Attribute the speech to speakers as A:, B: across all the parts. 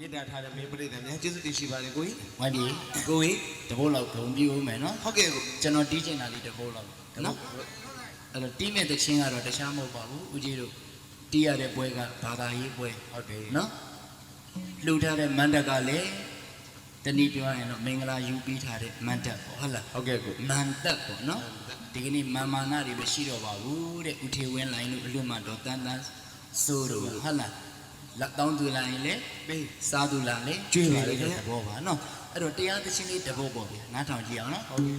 A: မေတ္တာထားတဲ့မေပရိသတ်များကျေးဇူးတင်ရှိပါတယ်ကိုကြီး
B: ဝိုင်းပြီ
A: ကိုကြီး
B: တဘိုးလောက်ဂုံပြူဦးမယ်နော်
A: ဟုတ်ကဲ့ကို
B: ကျွန်တော်တီးချင်တာလေးတဘိုးလောက်နော်အဲ့တော့တီးမဲ့တချင်းကတော့တခြားမဟုတ်ပါဘူးဦးကြီးတို့တီးရတဲ့ပွဲကဘာသာရေးပွဲ
A: ဟုတ်တယ်
B: နော်လှူထားတဲ့မန္တကလည်းတနည်းပြောရရင်တော့မင်္ဂလာယူပြီးထားတဲ့မန္တပေါ့ဟုတ်လား
A: ဟုတ်ကဲ့ကို
B: မန္တပေါ့နော်ဒီကနေ့မာမာနာတွေမရှိတော့ပါဘူးတဲ့ဦးထေဝင်းလိုင်းတို့အလွတ်မတော်တန်းတန်းစိုးတို့ဟုတ်လား လက်တောင်းသူလာရင်လေ
A: ပေး
B: စားသူလာလေ
A: ကျွေးပါလေ
B: တဲ့သဘောပါနော်အဲ့တော့တရားသချင်းလေးတဘောပေါ့ဗျာနားထောင်ကြည့်အောင်နော်
A: ဟုတ်ကဲ့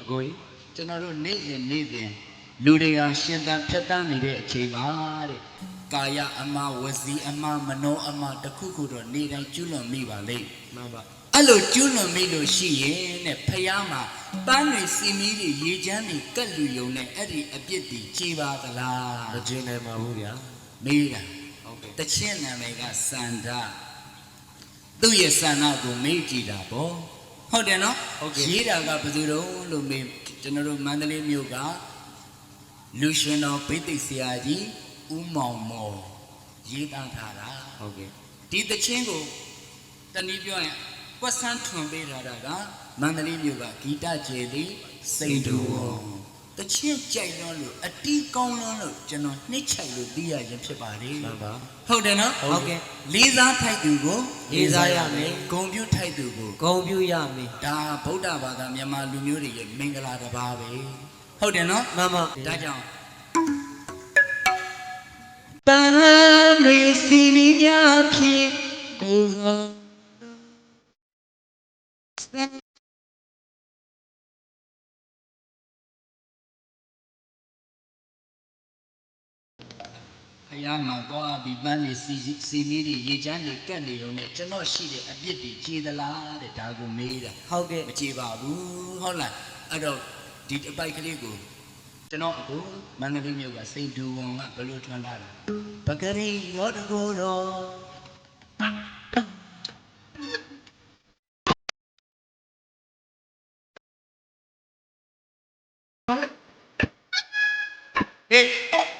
A: အကိုကြီး
B: ကျွန်တော်တို့နေ့စဉ်နေ့စဉ်လူတွေဟာရှင်သန်ဖြတ်တန်းနေတဲ့အချိန်ပါတဲ့ကာယအမဝစီအမမနောအမတစ်ခုခုတော့နေတိုင်းကျွလွန်မိပါလေ
A: မှန်ပါ
B: အဲ့လိုကျွလွန်မိလို့ရှိရင်တဲ့ဖះမှာပန်းတွေစီမီးတွေရေချမ်းတွေကတ်လူယုံနဲ့အဲ့ဒီအပြစ်တွေကြေပါသလား
A: မကျင်းနိုင်ပါဘူးဗျာ
B: မေးတာ
A: ဟုတ်ကဲ့
B: တချင်းနာမည်ကစန္ဒသူ့ရဲ့စန္ဒကိုမေးကြည့်တာပေါ့ ဟုတ်တယ်နော်ရေးတာကဘယ်သူတုံးလို့မေးကျွန်တော်တို့မန္တလေးမြို့ကလူရှင်တော်ဘိသိက်ဆရာကြီးဦးမောင်မော်ရေးသားထားတာ
A: ဟုတ်ကဲ့
B: ဒီတချင်းကိုတနည်းပြောရင်ကွက်ဆန်းထွန်ပေးထားတာကမန္တလေးမြို့ကဂီတကျေလီစိတ်တူဝံ တချင်းကြိုက်လွန်းလို့အတီးကောင်းလွန်းလို့ကျွန်တော်နှိမ့်ချိုက်လို့သိရရင်ဖြစ်ပါလေ
A: မှန်ပါ
B: ဟုတ်တယ်နော်
A: ဟုတ်ကဲ့
B: လေးစားထိုက်သူကို
C: လေးစားရမယ်
B: ဂုံပြုထိုက်သူကို
C: ဂုံပြူရမယ်
B: ဒါဗုဒ္ဓဘာသာမြန်မာလူမျိုးတွေရဲ့မင်္ဂလာတစ်ပါးပဲဟုတ်တယ်နော်
C: မမ
B: ဒါကြောင့်မ်းတွေစီမီများဖြင့်ဒီ ဟောဖယားမှာသွားပြီးပန်းနေစီစီမီးတွေရေချမ်းတွေကတ်နေုံနဲ့ကျွန်တော်ရှိတဲ့အပြစ်တွေခြေသလားတဲ့ဒါကိုမေးတာ
C: ဟုတ်ကဲ့
B: မခြေပါဘူးဟုတ်လားအဲ့တော့ဒီအပိုက်ကလေးကိုကျွန်တော်အခုမန္တလေးမြို့ကစိန်ဒူဝန်ကဘယ်လိုထွန်းလာတာ
C: ပကရိရောတကိုတော့
B: ဟေး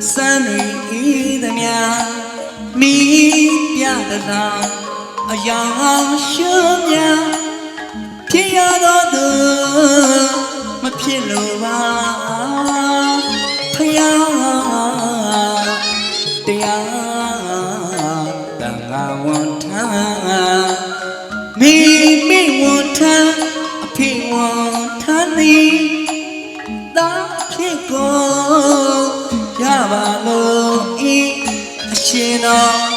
B: စနာပြည့်တဲ့ပါလာတန်တရားဘဝလမ်းပန်းတွေပွေလာစံတွေဤသမျှမိပြတနာအရာရှုံးများဖြစ်ရသောသူမဖြစ်လို့ပါဖယားတရားတန်ခါဝန်ထမ်းမိ know